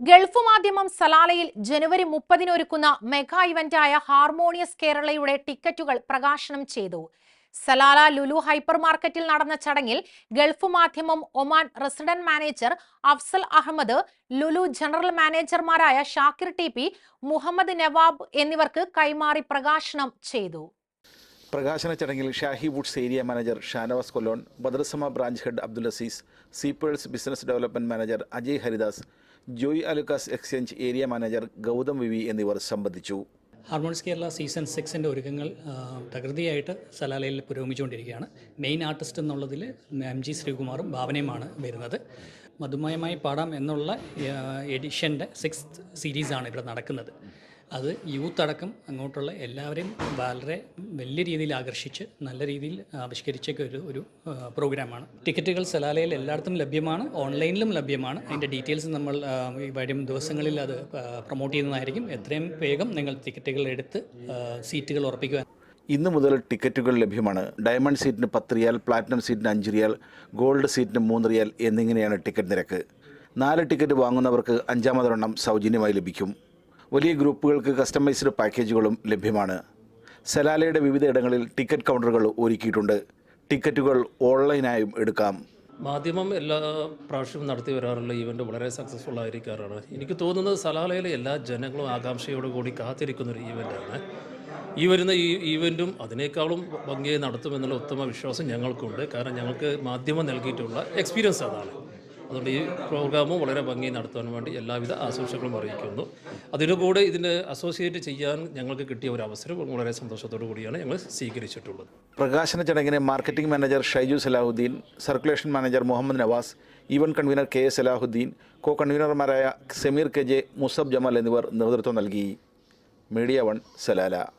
Gulf മാധ്യമം സലാലയിൽ ജനുവരി മുപ്പതിന് ഒരുക്കുന്ന മെഗാ ഇവന്റായ ഹാർമോണിയസ് കേരളയുടെ ടിക്കറ്റുകൾ പ്രകാശനം ചെയ്തു. സലാല ലുലു ഹൈപ്പർ മാർക്കറ്റിൽ നടന്ന ചടങ്ങിൽ Gulf Madhyamam Oman resident manager Afsal Ahmed Lulu general മാനേജർമാരായ Shakir T Muhammad Nawab എന്നിവർക്ക് കൈമാറി പ്രകാശനം ചെയ്തു. പ്രകാശന ചടങ്ങിൽ Shahi Woods area manager Shanavas കൊല്ലോൺ ബദർസമ branch head Abdul Azeez സീപ്പേഴ്സ് business development manager Ajay Haridas Joy Alukkas exchange area manager Gautham VV എന്നിവർ സംബന്ധിച്ചു. ഹാർമോൺസ് കേരള സീസൺ സിക്സിന്റെ ഒരുക്കങ്ങൾ തകൃതിയായിട്ട് സലാലയിൽ പുരോഗമിച്ചുകൊണ്ടിരിക്കുകയാണ്. മെയിൻ ആർട്ടിസ്റ്റ് എന്നുള്ളതിൽ എം ജി ശ്രീകുമാറും ഭാവനയുമാണ് വരുന്നത്. മധുമയമായി പാടാം എന്നുള്ള എഡിഷന്റെ സിക്സ് സീരീസാണ് ഇവിടെ നടക്കുന്നത്. അത് യൂത്ത് അടക്കം അങ്ങോട്ടുള്ള എല്ലാവരെയും വളരെ വലിയ രീതിയിൽ ആകർഷിച്ച് നല്ല രീതിയിൽ ആവിഷ്കരിച്ചൊക്കെ ഒരു ഒരു പ്രോഗ്രാമാണ്. ടിക്കറ്റുകൾ സലാലയിൽ എല്ലായിടത്തും ലഭ്യമാണ് ഓൺലൈനിലും ലഭ്യമാണ്. അതിന്റെ ഡീറ്റെയിൽസ് നമ്മൾ വരും ദിവസങ്ങളിൽ അത് പ്രൊമോട്ട് ചെയ്യുന്നതായിരിക്കും. എത്രയും വേഗം നിങ്ങൾ ടിക്കറ്റുകൾ എടുത്ത് സീറ്റുകൾ ഉറപ്പിക്കുക ഇന്നു മുതൽ ടിക്കറ്റുകൾ ലഭ്യമാണ്. ഡയമണ്ട് സീറ്റിന് പത്ത് റിയാൽ പ്ലാറ്റിനം സീറ്റിന് അഞ്ച് റിയാൽ ഗോൾഡ് സീറ്റിന് മൂന്ന് റിയാൽ എന്നിങ്ങനെയാണ് ടിക്കറ്റ് നിരക്ക്. നാല് ടിക്കറ്റ് വാങ്ങുന്നവർക്ക് അഞ്ചാമതൊരെണ്ണം സൗജന്യമായി ലഭിക്കും. വലിയ ഗ്രൂപ്പുകൾക്ക് കസ്റ്റമൈസ്ഡ് പാക്കേജുകളും ലഭ്യമാണ്. സലാലയുടെ വിവിധയിടങ്ങളിൽ ടിക്കറ്റ് കൗണ്ടറുകൾ ഒരുക്കിയിട്ടുണ്ട്. ടിക്കറ്റുകൾ ഓൺലൈനായും എടുക്കാം. മാധ്യമം എല്ലാ പ്രാവശ്യവും നടത്തി വരാറുള്ള ഇവന്റ് വളരെ സക്സസ്ഫുൾ ആയിരിക്കാറാണ്. എനിക്ക് തോന്നുന്നത് സലാലയിലെ എല്ലാ ജനങ്ങളും ആകാംക്ഷയോട് കൂടി കാത്തിരിക്കുന്ന ഒരു ഈവന്റാണ് ഈ വരുന്ന ഈ ഈവന്റും അതിനേക്കാളും ഭംഗിയായി നടത്തുമെന്നുള്ള ഉത്തമ വിശ്വാസം ഞങ്ങൾക്കുണ്ട്. കാരണം ഞങ്ങൾക്ക് മാധ്യമം നൽകിയിട്ടുള്ള എക്സ്പീരിയൻസ് അതാണ്. അതുകൊണ്ട് ഈ പ്രോഗ്രാമും വളരെ ഭംഗി നടത്താൻ വേണ്ടി എല്ലാവിധ ആശംസകളും അറിയിക്കുന്നു. അതിനുകൂടെ ഇതിന് അസോസിയേറ്റ് ചെയ്യാൻ ഞങ്ങൾക്ക് കിട്ടിയ ഒരു അവസരം വളരെ സന്തോഷത്തോടു കൂടിയാണ് ഞങ്ങൾ സ്വീകരിച്ചിട്ടുള്ളത്. പ്രകാശന ചടങ്ങിന് marketing manager Shaiju Salahuddin circulation manager Muhammad Navas event convener K S Salahuddin co കൺവീനർമാരായ Sameer K J Musab Jamal എന്നിവർ നേതൃത്വം നൽകി. Media One Salalah.